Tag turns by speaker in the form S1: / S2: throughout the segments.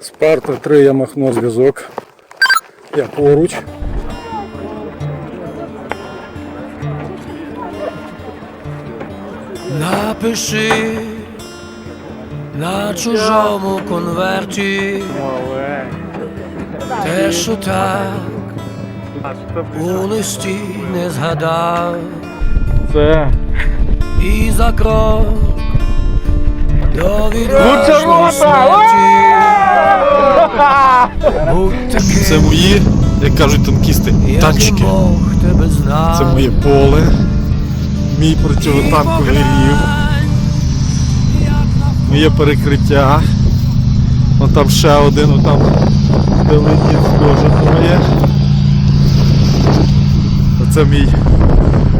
S1: Спарта 3 я махно зв'язок. Я поруч.
S2: Напиши на чужому конверті те, що так у листі не згадав,
S1: Це
S2: і за крок до відважної смерті.
S3: Це мої, як кажуть танкісти, танчики. Це моє поле. Мій противотанковий рів. Моє перекриття. Вон там ще один, вон там де летить моє. Оце мій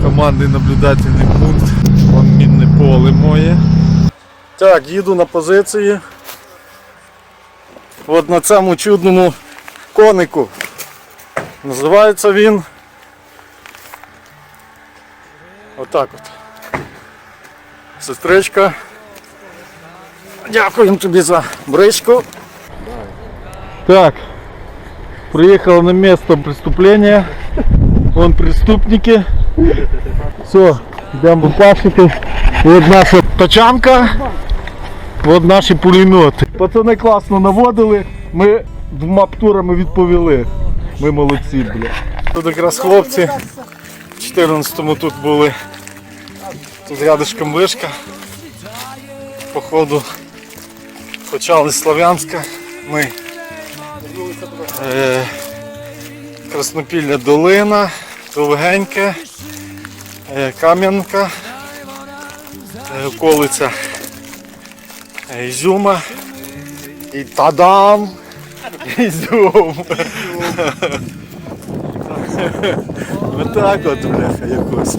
S3: командний наблюдательний пункт. Вон мінне поле моє.
S1: Так, їду на позиції. От на цьому чудному конику. Називається він. Отак от. Сестричка. Дякуємо тобі за бричку. Так. Приехал на место преступления. Вон преступники. Все, йдемо в пашики. Вот наша тачанка. От наші пулемети. Пацани класно наводили. Ми двома птурами відповіли. Ми молодці, бля. Тут якраз хлопці. В 14-му тут були. Тут рядышком вишка. Походу почали з Слов'янська. Ми е, Краснопілля долина, Довгеньке, е, Кам'янка, е, околиця е, Ізюма і тадам! Ізюм! Отак от, бляха, якось.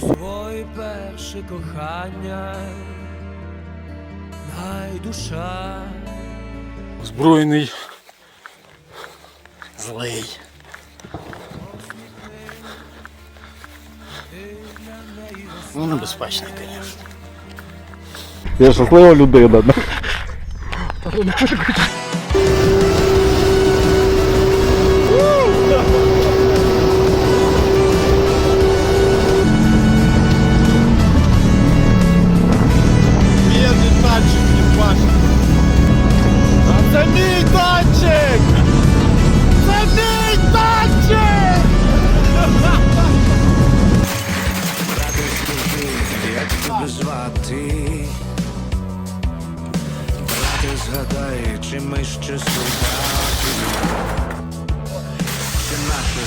S2: Твоє перше кохання, найдуша.
S1: Збройний. Злий. Ну, небезпечний, звісно. Я щаслива людина.
S4: 我们不是鬼才。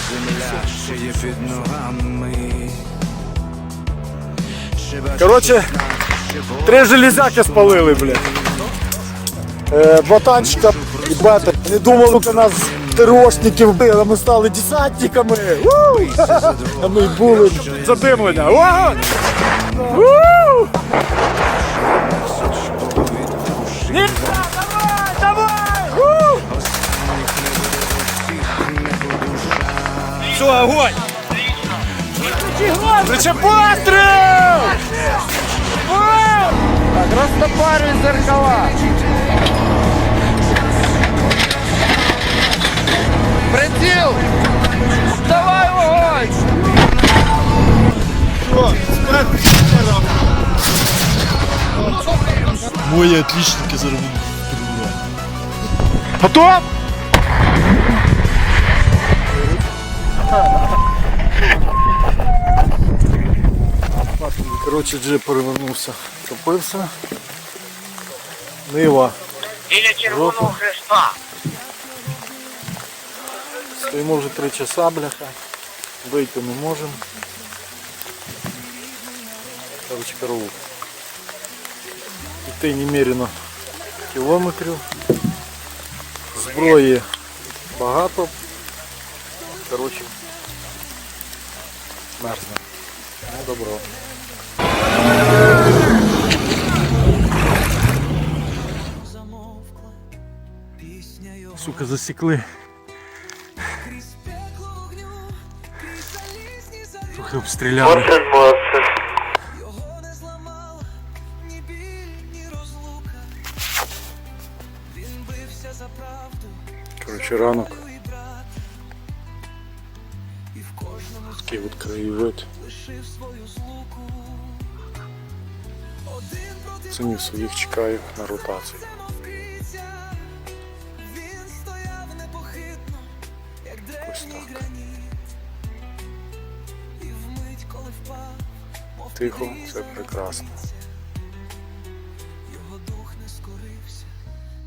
S4: Земля ще є під ногами? Воля
S1: Три железяки спалили, блядь. Е, два і бета. Не думали, що нас ТРОшники вбили, а ми стали десантниками. Ву! А ми й були задимлення. Ву! Все, огонь! Кричи постріл! Растопарюй зеркала! Приціл! Давай вогонь!
S3: Мої отличники зараз будуть
S1: Коротше, джип перевернувся, топився. Нива.
S5: Біля Червоного Хреста.
S1: Стоїмо вже три часа, бляха. Вийти не можемо. Короче, корову. Іти немерено кілометрів. Зброї багато. Короче, мерзне. Ну добро. Сука, засікли. Трохи обстріляли.
S2: Ні біль,
S1: Такий от краєвид. Синів своїх чекаю на ротацію. Ось так. Тихо, це прекрасно.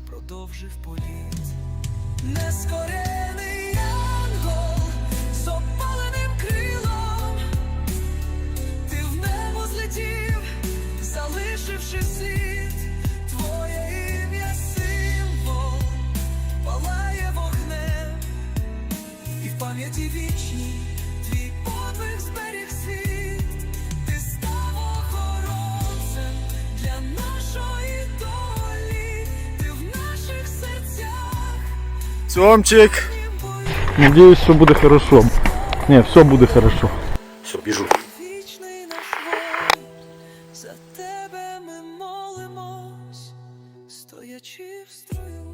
S2: продовжив політ. Нескорений
S1: Сьомчик! Надеюсь, все буде хорошо. Не, все буде хорошо. Все, біжу.
S2: За тебе ми молимось, стоячи в строю.